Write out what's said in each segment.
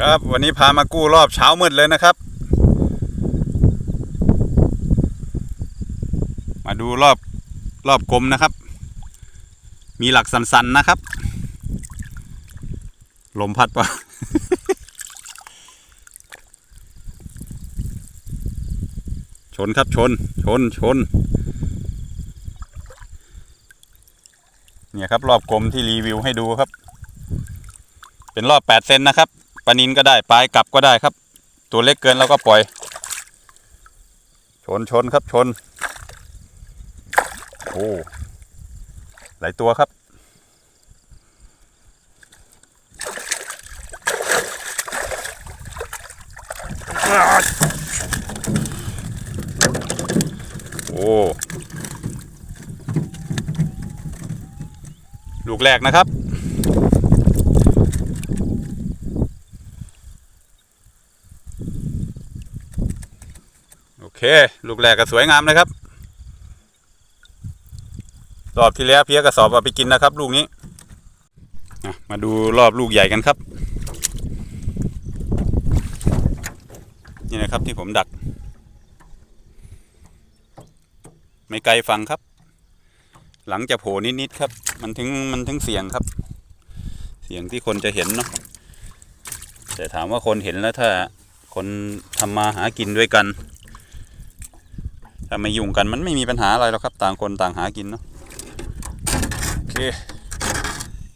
ครับวันนี้พามากู้รอบเช้ามืดเลยนะครับ มาดูรอบรอบกลมนะครับ มีหลักสันๆนะครับ ลมพัดปะชนครับชนชนชน เนี่ยครับรอบกลมที่รีวิวให้ดูครับ เป็นรอบ 8 เซนนะครับ ปลานินก็ได้ปลายกลับก็ได้ครับ ตัวเล็กเกินเราก็ปล่อย ชนชนครับชน โอ้หลายตัวครับ โอ้ลูกแรกนะครับ โอเค ลูกแรกก็สวยงามนะครับ รอบที่แล้วเพียกระสอบเอาไปกินนะครับ ลูกนี้มาดูรอบลูกใหญ่กันครับ นี่นะครับที่ผมดัก ไม่ไกลฟังครับ หลังจะโผล่นิดๆครับ มันถึงมันถึงเสียงครับ เสียงที่คนจะเห็นเนาะแต่ถามว่าคนเห็นแล้วถ้าคนทำมาหากินด้วยกัน ถ้าไม่ยุ่งกันมันไม่มีปัญหาอะไรหรอกครับ ต่างคนต่างหากินเนาะโอเค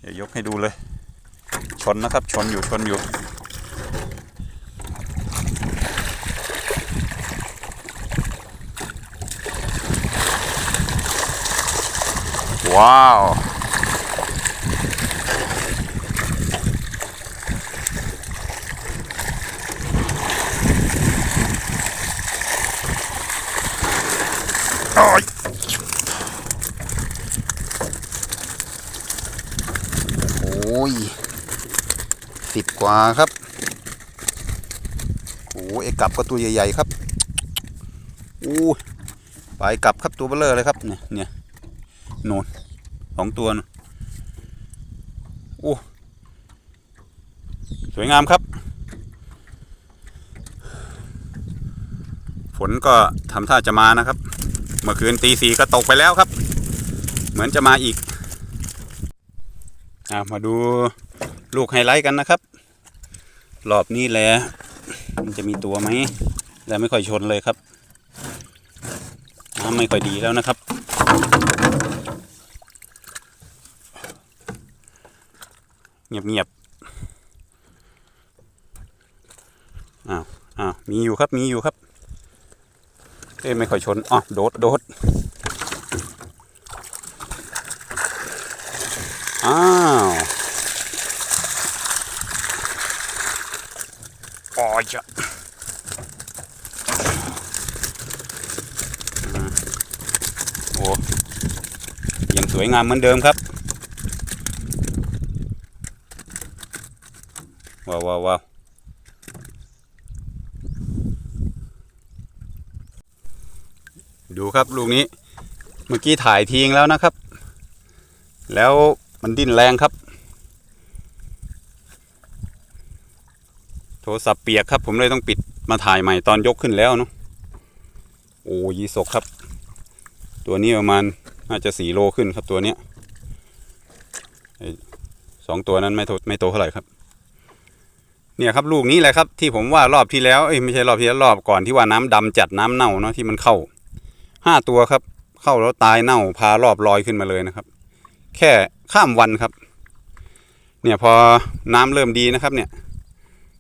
เดี๋ยวยกให้ดูเลย ชนนะครับ ชนอยู่ชนอยู่ ว้าว โอ้ยโอ้ยสิบก ว่าครับโอ้ไอ้กลับก็ตัวใหญ่ ๆ ครับอู้ไปกลับครับตัวเบลเลอร์เลยครับเนี่ยเนี่ยโนนสองตัวนะโอ้สวยงามครับ ฝนก็ทำท่าจะมานะครับ เมื่อคืนตีสี่ก็ตกไปแล้วครับ เหมือนจะมาอีกอามาดูลูกไฮไลท์กันนะครับ รอบนี้แหละมันจะมีตัวไหมแต่ไม่ค่อยชนเลยครับน้ำไม่ค่อยดีแล้วนะครับ เงียบเงียบอ้าวอ้าวมีอยู่ครับมีอยู่ครับเอ้ยไม่ค่อยชนอ๋อโดดโดดอ้าวปอยจะอ่าโอ้ยังส วยงามเหมือนเดิมครับว้าวว้าววาวดูครับลูกนี้เมื่อกี้ถ่ายทิ้งแล้วนะครับ แล้วมันดิ้นแรงครับ โทรศัพท์เปียกครับ ผมเลยต้องปิดมาถ่ายใหม่ตอนยกขึ้นแล้วเนาะโอ้ยีสกครับ ตัวนี้ประมาณ น่าจะสี่โลขึ้นครับตัวเนี้ยสองตัวนั้นไม่โตไม่โตเท่าไหร่ครับ เนี่ยครับลูกนี้แหละครับ ที่ผมว่ารอบที่แล้วเอ้ยไม่ใช่รอบที่แล้วรอบก่อนที่ว่าน้ำดำจัดน้ำเน่าเนาะที่มันเข้าห้าตัวครับ เข้าแล้วตายเน่าพารอบลอยขึ้นมาเลยนะครับ แค่ข้ามวันครับ เนี่ยพอน้ำเริ่มดีนะครับ เนี่ย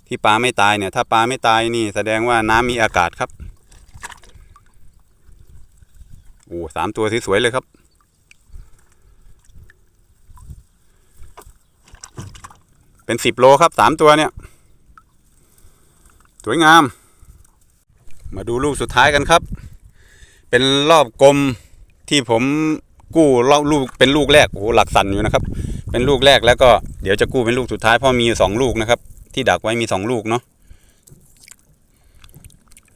ที่ปลาไม่ตายเนี่ย ถ้าปลาไม่ตายนี่ แสดงว่าน้ำมีอากาศครับโอ้สามตัวสวยๆเลยครับ เป็นสิบโลครับสามตัวเนี่ย สวยงาม มาดูลูกสุดท้ายกันครับ เป็นรอบกลมที่ผมกู้รอบลูกเป็นลูกแรกโอ้หลักสั่นอยู่นะครับ เป็นลูกแรกแล้วก็เดี๋ยวจะกู้เป็นลูกสุดท้ายเพราะมีสองลูกนะครับ ที่ดักไว้มีสองลูกเนาะ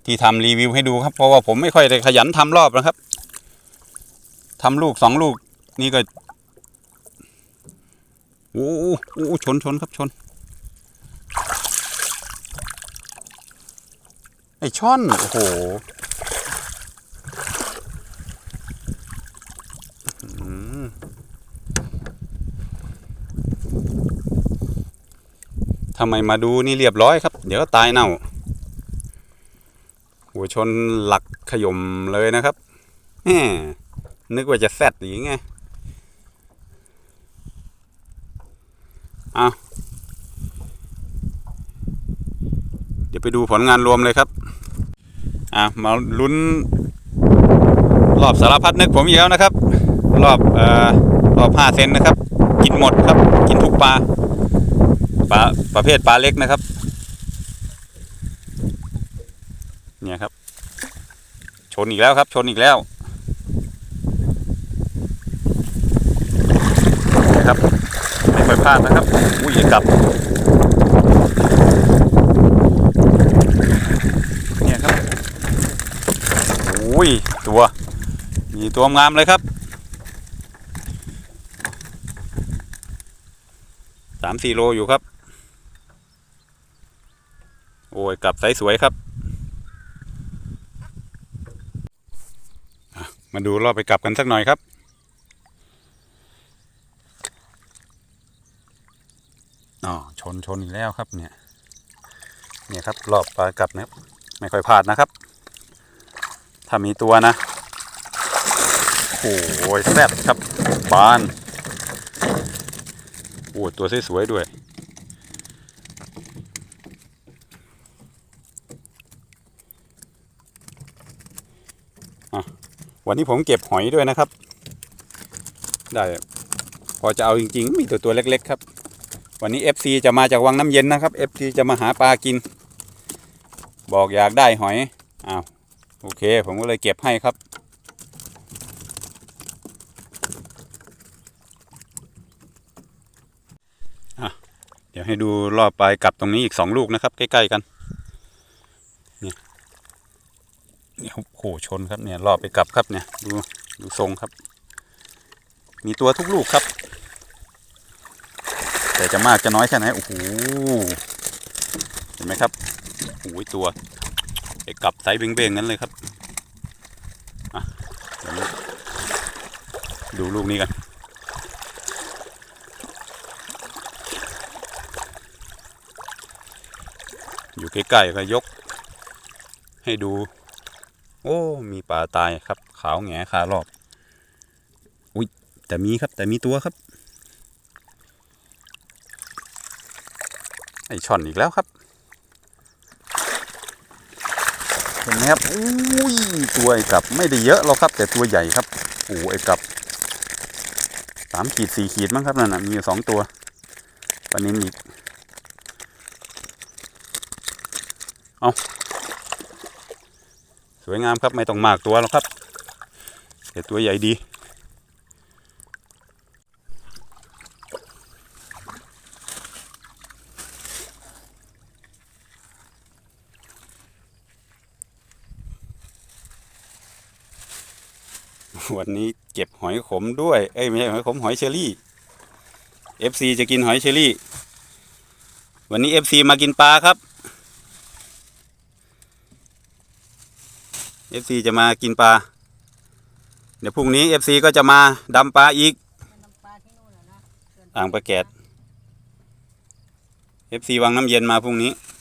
ที่ทำรีวิวให้ดูครับ เพราะว่าผมไม่ค่อยได้ขยันทำรอบนะครับทำลูกสองลูกนี่ก็ โอ้โหโอ้โหชนชนครับชน ไอช่อน โอ้โหทำไมมาดูนี่เรียบร้อยครับ เดี๋ยวก็ตายเน่า หัวชนหลักขยมเลยนะครับแหมนึกว่าจะแซดหรือไง เอาเดี๋ยวไปดูผลงานรวมเลยครับ อะมาลุ้น รอบสารพัดนึกผมอีกแล้วนะครับ รอบเอ่อรอบห้าเซนนะครับ กินหมดครับ กินทุกปลาปลาประเภทปลาเล็กนะครับ เนี่ยครับ ชนอีกแล้วครับ ชนอีกแล้วนะครับ พลาดนะครับอุ้ยกลับเนี่ยครับอุ้ยตัวมีตัวงามเลยครับสามสี่โลอยู่ครับ โอ้ยกลับไซส์สวยครับมาดูรอบไปกลับกันสักหน่อยครับ อ๋อ ชนชนอีกแล้วครับเนี่ยเนี่ยครับรอบไปกลับนะไม่ค่อยพลาดนะครับ ถ้ามีตัวนะโอ้ยแซ่บครับบานโอ้ตัวสวยๆด้วยวันนี้ผมเก็บหอยด้วยนะครับ ได้ พอจะเอาจริงๆ มีตัวตัวเล็ก ๆ ครับ วันนี้ FC จะมาจากวังน้ำเย็นนะครับ FC จะมาหาปลากิน บอกอยากได้หอยอ้าวโอเค ผมก็เลยเก็บให้ครับ เดี๋ยวให้ดูรอบปลายกลับตรงนี้อีกสองลูกนะครับ ใกล้ๆกันเนี่ยเนี่ยโอ้โหชนครับเนี่ยรอบไปกลับครับเนี่ยดูดูทรงครับ มีตัวทุกลูกครับ แต่จะมากจะน้อยแค่ไหนโอ้โหเห็นไหมครับโอ้ยตัวไปกลับไซส์เบ้งๆงั้นเลยครับดูลูกนี้กันอยู่ใกล้ๆก็ยก ให้ดู โอ้ มีปลาตายครับ ขาวแงคารอบ อุ้ยแต่มีครับแต่มีตัวครับ ไอช่อนอีกแล้วครับ เห็นไหมครับอุ้ยตัวไอกับไม่ได้เยอะหรอกครับ แต่ตัวใหญ่ครับโอ้ไอกับสามขีดสี่ขีดมั้งครับนั่นนะมีอยู่สองตัวปลานินอีกเอาสวยงามครับไม่ต้องมากตัวหรอกครับ แต่ตัวใหญ่ดี วันนี้เก็บหอยขมด้วย เอ้ยไม่ใช่หอยขมหอยเชอรี่ FC จะกินหอยเชอรี่ วันนี้ FC มากินปลาครับ FC จะมากินปลา เดี๋ยวพรุ่งนี้ FC ก็จะมาดำปลาอีกน้ำปลาที่นู่นเหรอนะอ่างประแกด FC วังน้ำเย็นมาพรุ่งนี้อ